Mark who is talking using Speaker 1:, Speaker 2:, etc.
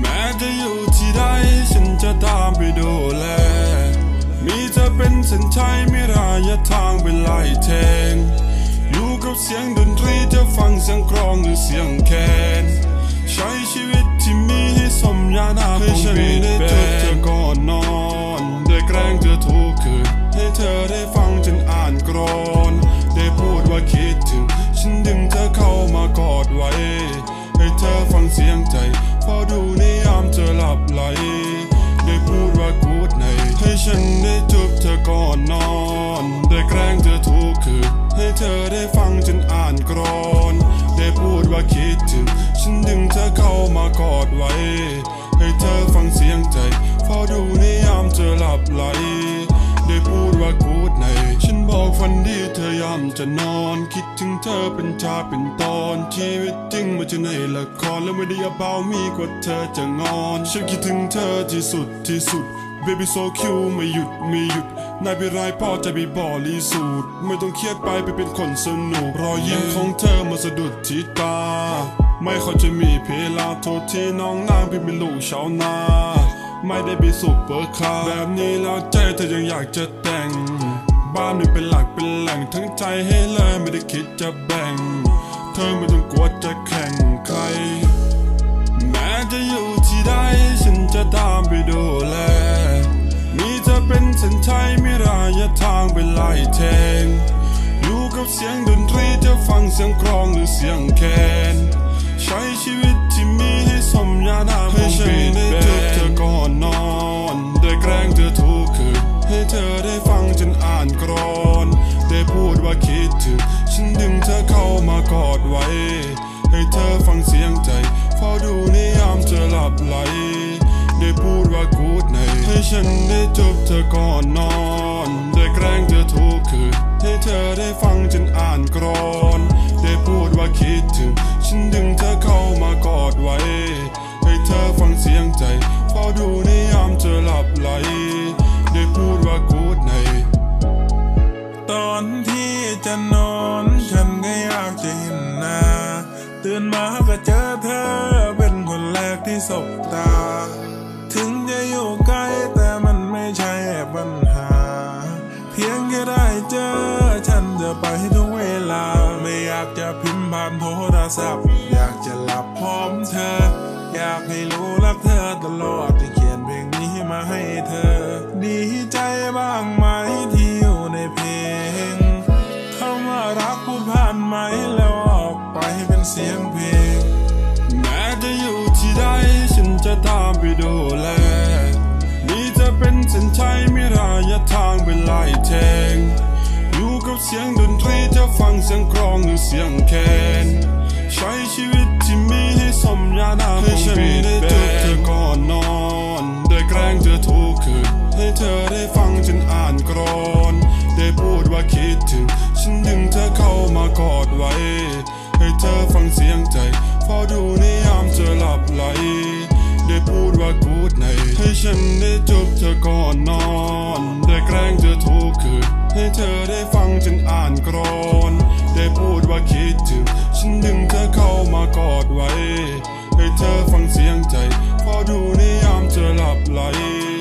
Speaker 1: แม้จะอยู่ที่ใดฉันจะตามไปดูแล มีจะเป็นสันชัยไม่รายทางเป็นลายเทง อยู่กับเสียงดนตรีจะฟังเสียงกรองหรือเสียงแคน ใช้ชีวิตที่มีให้สมญานาของปี ว่าคิดถึง ฉันดึงเธอเข้ามากอดไว้ ให้เธอฟังเสียงใจพอดูในยามเธอหลับไหล ได้พูดว่ากูดในให้ฉันได้จูบเธอก่อนนอน ได้แกล้งเธอทุกคืนให้เธอได้ฟังจนอ่านกรอน ได้พูดว่าคิดถึง ฉันดึงเธอเข้ามากอดไว้ ให้เธอฟังเสียงใจเฝ้าดูในยามเธอหลับไหล ฝันดีเธอยามจะนอนคิดถึงเธอเป็นชาเป็นตอนชีวิตจริงไมาจะในละครแล้วไม่ได้เบามีกว่าเธอจะงอนฉันคิดถึงเธอที่สุดที่สุด Baby so cute ไม่หยุดไม่หยุดนายเป็นไรพ่อใจะไปบอลีสูตรไม่ต้องเครียดไปไปเป็นคนสนุกรอยยิ้มของเธอมาสะดุดที่ตา ไม่ค่อยจะมีเพลาโทษที่น้องนางพี่เป็นลูกชาวนา ไม่ได้ไปสุปเปอร์คาร์แบบนี้แล้วใจเธอยังอยากจะแต่ง บ้านไม่เป็นหลักเป็นแหล่งทั้งใจให้เลยไม่ได้คิดจะแบ่ง เธอไม่ต้องกลัวจะแข่งใคร แม้จะอยู่ที่ใดฉันจะตามไปดูแลมีเธอเป็นเส้นชัยไม่รายทางเป็นไล่แทง อยู่กับเสียงดนตรีจะฟังเสียงกลองหรือเสียงแคน ใช้ชีวิตที่มีให้สมญานาให้ฉันได้จูบเสียงใจเฝ้าดูในยามเธอหลับไหล ได้พูดว่ากูดในให้ฉันได้จบเธอก่อนนอน ได้แกล้งเธอทุกคืนให้เธอได้ฟังจนอ่านกรอน ได้พูดว่าคิดถึง ฉันดึงเธอเข้ามากอดไว้ ให้เธอฟังเสียงใจเฝ้าดูในยามเธอหลับไหล ได้พูดว่ากูดใน
Speaker 2: ตอนที่จะนอนฉันก็อยากจะเห็นหน้า ตื่นมาก็เจอเธอ เป็นคนแรกที่สบตา ถึงจะอยู่ใกล้แต่มันไม่ใช่ปัญหา เพียงแค่ได้เจอ ฉันจะไปทุกเวลา ไม่อยากจะพิมพ์ผ่านโทรศัพท์ เป็นเสียงเพลง
Speaker 1: แม้จะอยู่ที่ใดฉันจะตามไปดูแลมีเธอเป็นเส้นชัยไม่รายทางเป็นไล่แทง อยู่กับเสียงดนตรีจะฟังเสียงกลองหรือเสียงแคนใช้ชีวิตที่มีให้สมญานาให้ฉันได้จูบเธอก่อนนอนได้แกล้งเธอทุกคืนให้เธอได้ฟังจนอ่านกรอน ได้พูดว่าคิดถึง ฉันดึงเธอเข้ามากอดไว้ เธอฟังเสียงใจเฝ้าดูในยามเธอหลับไหล ได้พูดว่ากูดในให้ฉันได้จบเธอก่อนนอน ได้แกล้งเธอทุกคืนให้เธอได้ฟังจนอ่านกรอน ได้พูดว่าคิดถึง ฉันดึงเธอเข้ามากอดไว้ ให้เธอฟังเสียงใจเฝ้าดูในยามเธอหลับไหล